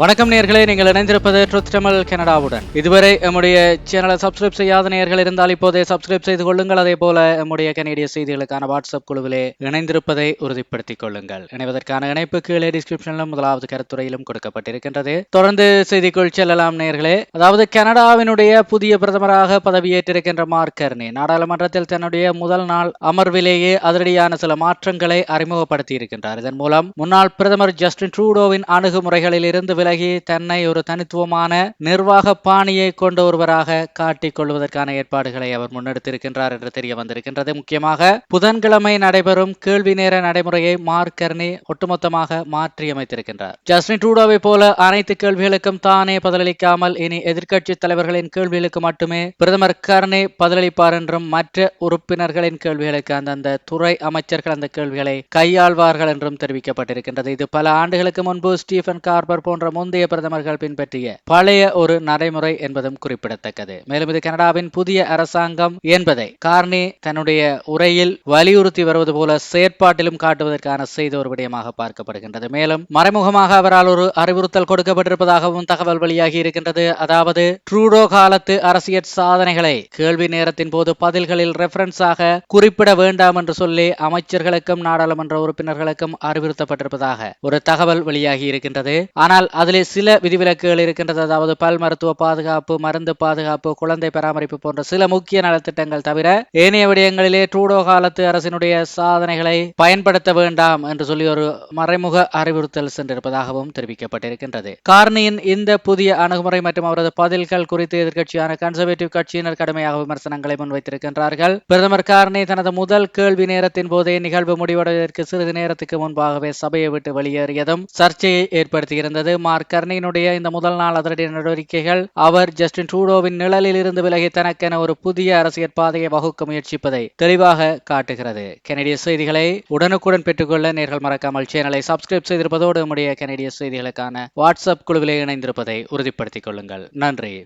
வணக்கம் நேர்களே நீங்கள் இணைந்திருப்பது ட்ருத் தமிழ் கனடாவுடன். இதுவரை நம்முடைய சேனலை சப்ஸ்கிரைப் செய்யாத நேர்கள் இருந்தால் இப்போதே சப்ஸ்கிரைப் செய்து கொள்ளுங்கள். அதே போல நம்முடைய கனேடிய செய்திகளுக்கான வாட்ஸ்அப் குழுவிலே இணைந்திருப்பதை உறுதிப்படுத்திக் கொள்ளுங்கள். இணைவதற்கான இணைப்பு கீழே டிஸ்கிரிப்ஷனிலும் முதலாவது கருத்துறையிலும் கொடுக்கப்பட்டிருக்கின்றது. தொடர்ந்து செய்திக்குள் செல்லலாம் நேர்களே அதாவது கனடாவினுடைய புதிய பிரதமராக பதவியேற்றிருக்கின்ற மார்க் கர்னி நாடாளுமன்றத்தில் தன்னுடைய முதல் நாள் அமர்விலேயே அதிரடியான சில மாற்றங்களை அறிமுகப்படுத்தி இருக்கின்றார் இதன் மூலம் முன்னாள் பிரதமர் ஜஸ்டின் ட்ரூடோவின் அணுகுமுறைகளில் இருந்து விலகி தன்னை ஒரு தனித்துவமான நிர்வாக பாணியை கொண்ட ஒருவராக காட்டிக் கொள்வதற்கான ஏற்பாடுகளை அவர் முன்னெடுத்திருக்கின்றார் என்று தெரிய வந்திருக்கின்றது. முக்கியமாக புதன்கிழமை நடைபெறும் கேள்வி நேர நடைமுறையை மார்க் கர்னி ஒட்டுமொத்தமாக மாற்றியமைத்திருக்கின்றார். ஜஸ்டின் ட்ரூடோவை போல அனைத்து கேள்விகளுக்கும் தானே பதிலளிக்காமல் இனி எதிர்க்கட்சி தலைவர்களின் கேள்விகளுக்கு மட்டுமே பிரதமர் கர்னி பதிலளிப்பார் என்றும் மற்ற உறுப்பினர்களின் கேள்விகளுக்கு அந்தந்த துறை அமைச்சர்கள் அந்த கேள்விகளை கையாள்வார்கள் என்றும் தெரிவிக்கப்பட்டிருக்கின்றது. இது பல ஆண்டுகளுக்கு முன்பு ஸ்டீஃபன் கார்பர் போன்ற முந்தைய பிரதமர்கள் பின்பற்றிய பழைய ஒரு நடைமுறை என்பதும் குறிப்பிடத்தக்கது. மேலும் இது கனடாவின் புதிய அரசாங்கம் என்பதை கார்னி தன்னுடைய உரையில் வலியுறுத்தி வருவது போல செயற்பாட்டிலும் காட்டுவதற்கான செய்தி ஒரு விடயமாக பார்க்கப்படுகின்றது. மேலும் மறைமுகமாக அவரால் ஒரு அறிவுறுத்தல் கொடுக்கப்பட்டிருப்பதாகவும் தகவல் வெளியாகி இருக்கின்றது. அதாவது ட்ரூடோ காலத்து அரசியல் சாதனைகளை கேள்வி நேரத்தின் போது பதில்களில் ரெஃபரன்ஸாக குறிப்பிட வேண்டாம் என்று சொல்லி அமைச்சர்களுக்கும் நாடாளுமன்ற உறுப்பினர்களுக்கும் அறிவுறுத்தப்பட்டிருப்பதாக ஒரு தகவல் வெளியாகி இருக்கின்றது. ஆனால் அதிலே சில விதிவிலக்குகள் இருக்கின்றது. அதாவது பல் மருத்துவ பாதுகாப்பு மருந்து பாதுகாப்பு குழந்தை பராமரிப்பு போன்ற சில முக்கிய நலத்திட்டங்கள் தவிர ஏனைய விடயங்களிலே ட்ரூடோ காலத்து அரசினுடைய சாதனைகளை பயன்படுத்த வேண்டாம் என்று சொல்லி ஒரு மறைமுக அறிவுறுத்தல் சென்றிருப்பதாகவும் தெரிவிக்கப்பட்டிருக்கின்றது. கார்னியின் இந்த புதிய அணுகுமுறை மற்றும் அவரது பதில்கள் குறித்து எதிர்க்கட்சியான கன்சர்வேட்டிவ் கட்சியினர் கடுமையாக விமர்சனங்களை முன்வைத்திருக்கின்றார்கள். பிரதமர் கார்னி தனது முதல் கேள்வி நேரத்தின் போதே நிகழ்வு முடிவடைவதற்கு சிறிது நேரத்துக்கு முன்பாகவே சபையை விட்டு வெளியேறியதும் சர்ச்சையை ஏற்படுத்தியிருந்தது. மார்க் கர்னியினுடைய இந்த முதல் நாள் அதிரடி நடவடிக்கைகள் அவர் ஜஸ்டின் ட்ரூடோவின் நிழலில் இருந்து விலகி தனக்கென ஒரு புதிய அரசியல் பாதையை வகுக்க முயற்சிப்பதை தெளிவாக காட்டுகிறது. கனடிய செய்திகளை உடனுக்குடன் பெற்றுக்கொள்ள நேர்கள் மறக்காமல் சேனலை சப்ஸ்கிரைப் செய்திருப்பதோடு நம்முடைய கனடிய செய்திகளுக்கான வாட்ஸ்அப் குழுவிலே இணைந்திருப்பதை உறுதிப்படுத்திக் கொள்ளுங்கள். நன்றி.